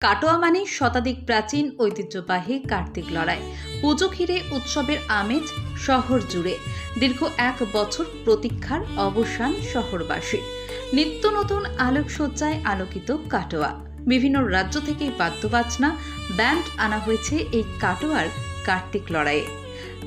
কাটোয়া মানে শতাধিক প্রাচীন ঐতিহ্যবাহী কার্তিক লড়াই। পুজো ঘিরে উৎসবের আমেজ শহর জুড়ে। দীর্ঘ এক বছর প্রতীক্ষার অবসান শহরবাসী নিত্য নতুন আলোকসজ্জায় আলোকিত কাটোয়া। বিভিন্ন রাজ্য থেকে বাদ্যবাজনা, ব্যান্ড আনা হয়েছে এই কাটোয়ার কার্তিক লড়াইয়ে।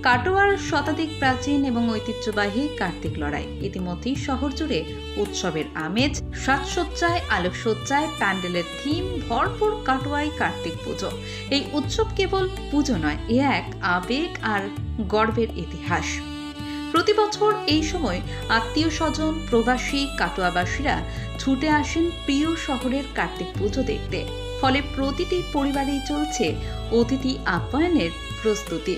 কাটোয়ার শতাধিক প্রাচীন এবং ঐতিহ্যবাহী কার্তিক লড়াই। ইতিমধ্যেই শহর জুড়ে উৎসবের আমেজ, সাজসজ্জায়, আলোকসজ্জায় প্যান্ডেলের থিম, ভরপুর কাটোয়াই কার্তিক পুজো। এই উৎসব কেবল পুজো নয়, এ এক আবেগ আর গর্বের ইতিহাস। প্রতি বছর এই সময় আত্মীয় স্বজন, প্রবাসী, কাটোয়াবাসীরা ছুটে আসেন প্রিয় শহরের কার্তিক পুজো দেখতে। ফলে প্রতিটি পরিবারেই চলছে অতিথি আপ্যায়নের প্রস্তুতি।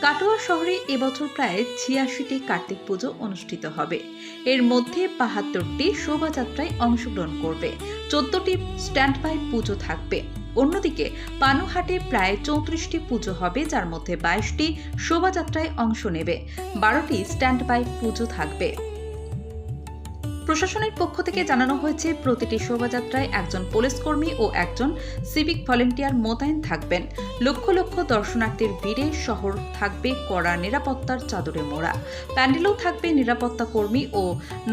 কাটোয়া শহরে এবছর প্রায় ছিয়াশিটি কার্তিক পুজো অনুষ্ঠিত হবে। এর মধ্যে বাহাত্তরটি শোভাযাত্রায় অংশগ্রহণ করবে। চোদ্দটি স্ট্যান্ড বাই পুজো থাকবে। অন্যদিকে পানুহাটে প্রায় চৌত্রিশটি পুজো হবে, যার মধ্যে বাইশটি শোভাযাত্রায় অংশ নেবে। বারোটি স্ট্যান্ড বাই পুজো থাকবে। প্রশাসনের পক্ষ থেকে জানানো হয়েছে, প্রতিটি শোভাযাত্রায় একজন পুলিশ কর্মী ও একজন সিভিক ভলেন্টিয়ার মোতায়েন থাকবেন। লক্ষ লক্ষ দর্শনার্থীর ভিড়ে শহর থাকবে কড়া নিরাপত্তার চাদরে মোড়া। প্যান্ডেলও থাকবে নিরাপত্তা কর্মী ও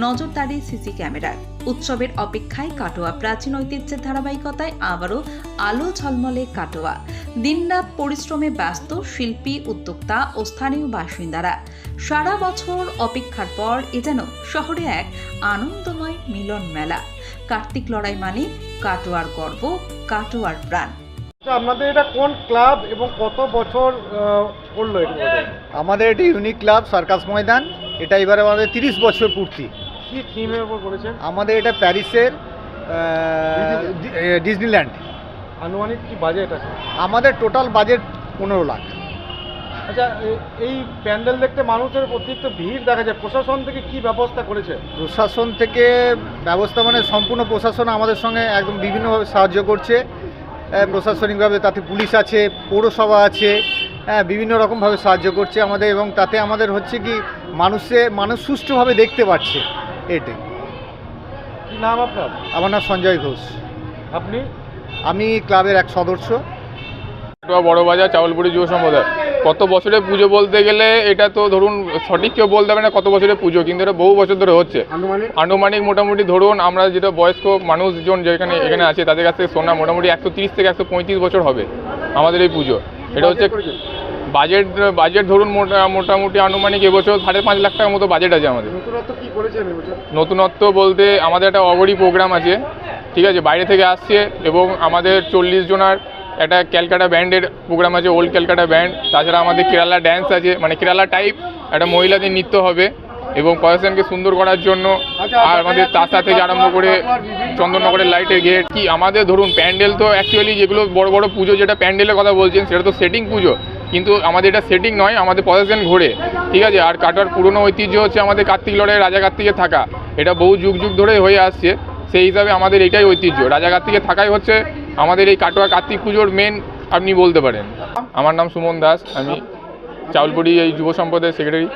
নজরদারি সিসি ক্যামেরার উৎসবের অপেক্ষায় কাটোয়া প্রাচীন ঐতিহ্যের ধারাবাহিকতায় আবারও আলো ঝলমলে কাটোয়া। দিনরাত পরিশ্রমে ব্যস্ত শিল্পী উদ্যোক্তা ও স্থানীয় বাসিন্দারা। সারা বছর অপেক্ষার পর এ যেন শহরে এক আনন্দময় মিলন মেলা। কার্তিক লড়াই মানে কাটোয়ার গর্ব কাটোয়ার প্রাণ। আচ্ছা আপনাদের এটা কোন ক্লাব এবং কত বছর করল এটা? আমাদের এটি ইউনিক ক্লাব সার্কাস ময়দান। এটা এবারে আমাদের তিরিশ বছর পূর্তি। কি থিমের উপর করেছেন আমাদের এটা প্যারিসের ডিজনিল্যান্ড আনুমানিক কি বাজেট আছে? আমাদের টোটাল বাজেট পনেরো লাখ। আচ্ছা এই প্যান্ডেল দেখতে মানুষের অতিরিক্ত ভিড় দেখা যায়। প্রশাসন থেকে কি ব্যবস্থা করেছে? প্রশাসন থেকে ব্যবস্থা মানে সম্পূর্ণ প্রশাসন আমাদের সঙ্গে একদম বিভিন্নভাবে সাহায্য করছে। প্রশাসনিকভাবে তাতে পুলিশ আছে পৌরসভা আছে হ্যাঁ বিভিন্ন রকমভাবে সাহায্য করছে আমাদের এবং তাতে আমাদের হচ্ছে কি মানুষে মানুষ সুষ্ঠুভাবে দেখতে পাচ্ছে এটাই কি নাম আপনার? আমার নাম সঞ্জয় ঘোষ। আপনি? আমি ক্লাবের এক সদস্য। বড় বাজার চাউলপুরি যুব সম্প্রদায়। কত বছরের পুজো বলতে গেলে এটা তো ধরুন সঠিক কেউ বলতে পারে না কত বছরের পুজো কিন্তু এটা বহু বছর ধরে হচ্ছে। আনুমানিক? মোটামুটি ধরুন আমরা যেটা বয়স্ক মানুষজন যেখানে এখানে আছে তাদের কাছ থেকে শোনা মোটামুটি একশো তিরিশ থেকে একশো পঁয়ত্রিশ বছর হবে আমাদের এই পুজো। এটা হচ্ছে বাজেট বাজেট ধরুন মোটা- মোটামুটি আনুমানিক এবছর সাড়ে পাঁচ লাখ টাকার মতো বাজেট আছে আমাদের। নতুনত্ব কি করেছেন নতুনত্ব বলতে আমাদের একটা অগরি প্রোগ্রাম আছে। ঠিক আছে বাইরে থেকে আসছে এবং আমাদের চল্লিশ জনার একটা ক্যালকাটা ব্যান্ডের প্রোগ্রাম আছে ওল্ড ক্যালকাটা ব্যান্ড তাছাড়া আমাদের কেরালা ড্যান্স আছে মানে কেরালা টাইপ একটা মহিলাদের নৃত্য হবে এবং প্রশাসনকে সুন্দর করার জন্য। আর আমাদের তাসা থেকে আরম্ভ করে চন্দননগরের লাইটের গেট কি আমাদের ধরুন প্যান্ডেল তো অ্যাকচুয়ালি যেগুলো বড় বড় পুজো যেটা প্যান্ডেলের কথা বলছেন সেটা তো সেটিং পুজো। কিন্তু আমাদের এটা সেটিং নয় আমাদের প্রশাসন ঘোরে। ঠিক আছে আর কাটার পুরনো ঐতিহ্য হচ্ছে আমাদের কার্তিক লড়াই রাজা কার্তিকে থাকা। এটা বহু যুগ যুগ ধরে হয়ে আসছে। সেই হিসাবে আমাদের এটাই ঐতিহ্য। রাজা কার্তিকে থাকাই হচ্ছে আমাদের এই কাটোয়া কার্তিক পুজোর মেন আপনি বলতে পারেন। আমার নাম সুমন দাস আমি চাউলপুরি এই যুব সম্প্রদায়ের সেক্রেটারি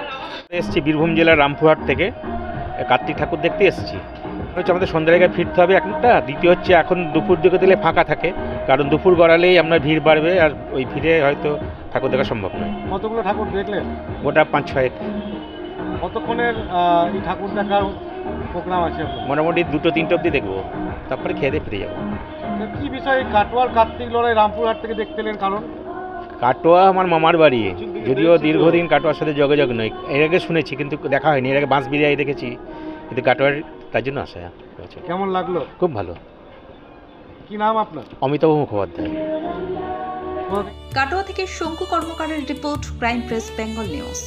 এসেছি বীরভূম জেলার রামপুরহাট থেকে। কার্তিক ঠাকুর দেখতে এসেছি। হচ্ছে আমাদের সন্ধ্যা জায়গায় ফিরতে হবে। একটা দ্বিতীয় হচ্ছে এখন দুপুর দিকে দিলে ফাঁকা থাকে। কারণ দুপুর গড়ালেই আপনার ভিড় বাড়বে আর ওই ভিড়ে হয়তো ঠাকুর দেখা সম্ভব নয়। কতগুলো ঠাকুর দেখলেন? গোটা পাঁচ ছয়েক কতক্ষণের এই ঠাকুর দেখার প্রোগ্রাম আছে মোটামুটি দুটো তিনটে অবধি দেখব। তারপরে খেয়ে দিয়ে ফিরে যাব। কি বিষয়? কাটোয়ার কার্তিক লড়াই রামপুরহাট থেকে দেখতে এলেন কারণ? কাটোয়া আমার মামার বাড়ি। যদিও দীর্ঘদিন কাটোয়ার সাথে যোগাযোগ নয় এর আগে শুনেছি কিন্তু দেখা হয়নি। এর আগে বাঁশ বিরিয়ানি দেখেছি। কিন্তু কাটোয়ার তার জন্য আসা হয়েছে। কেমন লাগল? খুব ভালো। কি নাম আপনার? অমিতাভ মুখোপাধ্যায়। কাটোয়া থেকে Shanku কর্মকারের report crime press Bengal news.